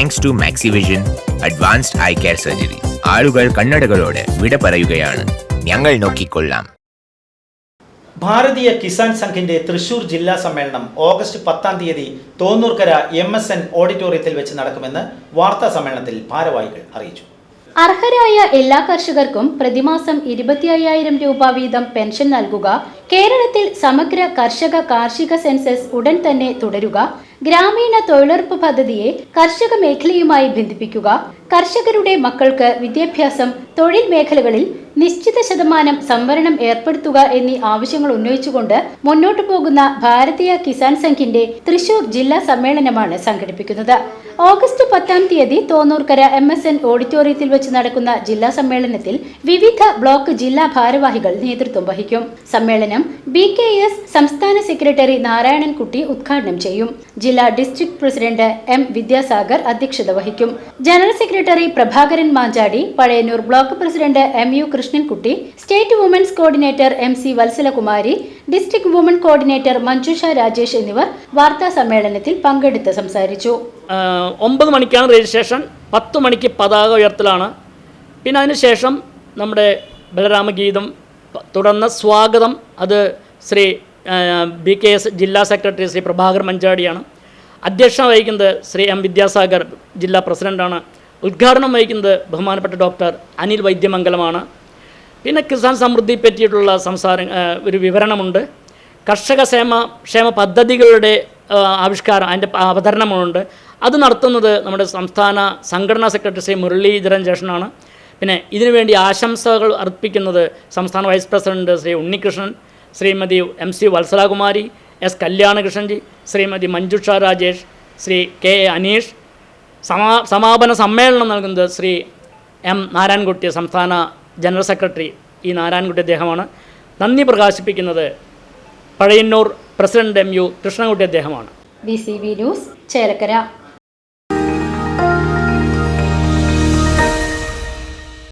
Thanks to Maxivision advanced eye care surgery ആളുകൾ കണ്ണടകളോട് വിട പറയുകയാണ്. ഞങ്ങൾ നോക്കിക്കൊള്ളാം. ഭാരതീയ കിസാൻ സംഘിന്റെ തൃശൂർ ജില്ലാ സമ്മേളനം ഓഗസ്റ്റ് പത്താം തീയതി തോന്നൂർക്കര എം എസ് എൻ ഓഡിറ്റോറിയത്തിൽ വെച്ച് നടക്കുമെന്ന് വാർത്താ സമ്മേളനത്തിൽ ഭാരവാഹികൾ അറിയിച്ചു. അർഹരായ എല്ലാ കർഷകർക്കും പ്രതിമാസം ഇരുപത്തി അയ്യായിരം രൂപ വീതം പെൻഷൻ നൽകുക കേരളത്തിൽ സമഗ്ര കർഷക കാർഷിക സെൻസസ് ഉടൻ തന്നെ തുടരുക ഗ്രാമീണ തൊഴിലുറപ്പ് പദ്ധതിയെ കർഷക മേഖലയുമായി ബന്ധിപ്പിക്കുക കർഷകരുടെ മക്കൾക്ക് വിദ്യാഭ്യാസം തൊഴിൽ മേഖലകളിൽ നിശ്ചിത ശതമാനം സംവരണം ഏർപ്പെടുത്തുക എന്നീ ആവശ്യങ്ങൾ ഉന്നയിച്ചുകൊണ്ട് മുന്നോട്ടു പോകുന്ന ഭാരതീയ കിസാൻ സംഘിന്റെ തൃശൂർ ജില്ലാ സമ്മേളനമാണ് സംഘടിപ്പിക്കുന്നത്. ഓഗസ്റ്റ് പത്താം തീയതി തോന്നൂർക്കര എം എസ് എൻ ഓഡിറ്റോറിയത്തിൽ വെച്ച് നടക്കുന്ന ജില്ലാ സമ്മേളനത്തിൽ വിവിധ ബ്ലോക്ക് ജില്ലാ ഭാരവാഹികൾ നേതൃത്വം വഹിക്കും. സമ്മേളനം ബി കെ എസ് സംസ്ഥാന സെക്രട്ടറി നാരായണൻകുട്ടി ഉദ്ഘാടനം ചെയ്യും. ജില്ലാ ഡിസ്ട്രിക്ട് പ്രസിഡന്റ് എം വിദ്യാസാഗർ അധ്യക്ഷത വഹിക്കും. General secretary Prabhakaran Manjadi Pazhayannur block president M U Krishnankutty state women's coordinator M C Vatsalakumari district woman coordinator Manjusha Rajesh എന്നിവർ വാർത്താ സമ്മേളനത്തിൽ പങ്കെടുത്ത് സംസാരിച്ചു. ഒമ്പത് മണിക്കാണ് രജിസ്ട്രേഷൻ. പത്ത് മണിക്ക് പതാക ഉയർത്തലാണ്. പിന്നെ അതിനുശേഷം നമ്മുടെ ബലരാമഗീതം തുടർന്ന് സ്വാഗതം. അത് ശ്രീ ബി കെ എസ് ജില്ലാ സെക്രട്ടറി ശ്രീ പ്രഭാകർ മഞ്ചാടിയാണ്. അധ്യക്ഷത വഹിക്കുന്നത് ശ്രീ എം വിദ്യാസാഗർ ജില്ലാ പ്രസിഡന്റാണ് ഉദ്ഘാടനം വഹിക്കുന്നത് ബഹുമാനപ്പെട്ട ഡോക്ടർ അനിൽ വൈദ്യമംഗലമാണ്. പിന്നെ കിസാൻ സമൃദ്ധി പറ്റിയിട്ടുള്ള സംസാരം ഒരു വിവരണമുണ്ട്. കർഷക ക്ഷേമ ക്ഷേമ പദ്ധതികളുടെ ആവിഷ്കാരം അതിന്റെ അവതരണമുണ്ട്. അത് നടത്തുന്നത് നമ്മുടെ സംസ്ഥാന സംഘടനാ സെക്രട്ടറി ശ്രീ മുരളീധരൻ ജേഷനാണ്. പിന്നെ ഇതിനുവേണ്ടി ആശംസകൾ അർപ്പിക്കുന്നത് സംസ്ഥാന vice president Shri Unnikrishnan Shrimati M C Vatsalakumari S Kalyanakrishnanji Shrimati Manjusha Rajesh Shri K A Aneesh. സമാ സമാപന സമ്മേളനം നൽകുന്നത് ശ്രീ എം നാരായൺകുട്ടി സംസ്ഥാന ജനറൽ സെക്രട്ടറി ഈ നാരായൺകുട്ടി അദ്ദേഹമാണ്. നന്ദി പ്രകാശിപ്പിക്കുന്നത് Pazhayannur president M U Krishnankutty അദ്ദേഹമാണ്. B C B news Chelakkara.